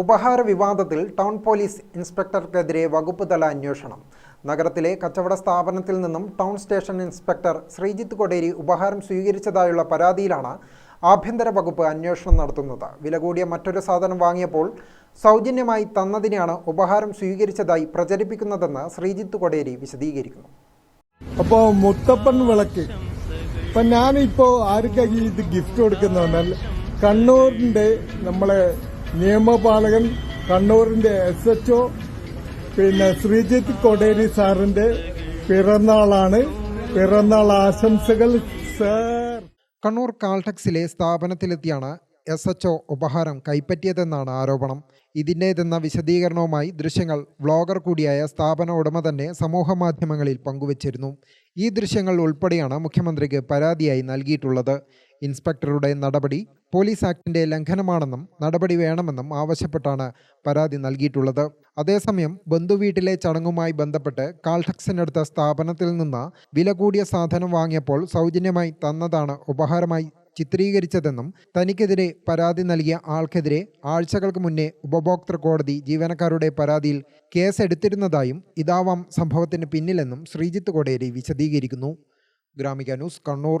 ഉപഹാര വിവാദത്തിൽ town police ഇൻസ്പെക്ടർക്കെതിരെ വകുപ്പ് തല അന്വേഷണം. നഗരത്തിലെ കച്ചവട സ്ഥാപനത്തിൽ നിന്നും town station inspector Sreejith Koderi ഉപഹാരം സ്വീകരിച്ചതായുള്ള പരാതിയിലാണ് ആഭ്യന്തര വകുപ്പ് അന്വേഷണം നടത്തുന്നത്. വില കൂടിയ മറ്റൊരു സാധനം വാങ്ങിയപ്പോൾ സൗജന്യമായി തന്നതിനെയാണ് ഉപഹാരം സ്വീകരിച്ചതായി പ്രചരിപ്പിക്കുന്നതെന്ന് ശ്രീജിത്ത് കൊടേരി വിശദീകരിക്കുന്നു. അപ്പോ മുത്തപ്പൻ വിളക്ക്. ഇപ്പൊ ഞാനിപ്പോ ആർക്കായി ഇത് ഗിഫ്റ്റ് കൊടുക്കുന്ന കണ്ണൂരിന്റെ നമ്മളെ നിയമപാലകൻ കണ്ണൂരിന്റെ എസ് എച്ച് ഒ പിന്നെ ശ്രീജിത്ത് കൊടേരി സാറിന്റെ പിറന്നാളാണ്. പിറന്നാൾ ആശംസകൾ സാർ. കണ്ണൂർ കാൾടെക്സിലെ സ്ഥാപനത്തിലെത്തിയാണ് എസ് എച്ച് ഒ ഉപഹാരം കൈപ്പറ്റിയതെന്നാണ് ആരോപണം. ഇതിന്റേതെന്ന വിശദീകരണവുമായി ദൃശ്യങ്ങൾ വ്ളോഗർ കൂടിയായ സ്ഥാപന ഉടമ തന്നെ സമൂഹമാധ്യമങ്ങളിൽ പങ്കുവച്ചിരുന്നു. ഈ ദൃശ്യങ്ങൾ ഉൾപ്പെടെയാണ് മുഖ്യമന്ത്രിക്ക് പരാതിയായി നൽകിയിട്ടുള്ളത്. ഇൻസ്പെക്ടറുടെ നടപടി പോലീസ് ആക്ടിന്റെ ലംഘനമാണെന്നും നടപടി വേണമെന്നും ആവശ്യപ്പെട്ടാണ് പരാതി നൽകിയിട്ടുള്ളത്. അതേസമയം ബന്ധുവീട്ടിലെ ചടങ്ങുമായി ബന്ധപ്പെട്ട് കാൾടെക്സിനടുത്ത സ്ഥാപനത്തിൽ നിന്ന് വില കൂടിയ സാധനം വാങ്ങിയപ്പോൾ സൗജന്യമായി തന്നതാണ് ഉപഹാരമായി ചിത്രീകരിച്ചതെന്നും തനിക്കെതിരെ പരാതി നൽകിയ ആൾക്കെതിരെ ആഴ്ചകൾക്ക് മുന്നേ ഉപഭോക്തൃ കോടതി ജീവനക്കാരുടെ പരാതിയിൽ കേസെടുത്തിരുന്നതായും ഇതാവാം സംഭവത്തിന് പിന്നിലെന്നും ശ്രീജിത്ത് കോടേരി വിശദീകരിക്കുന്നു. Gramika news Kannur.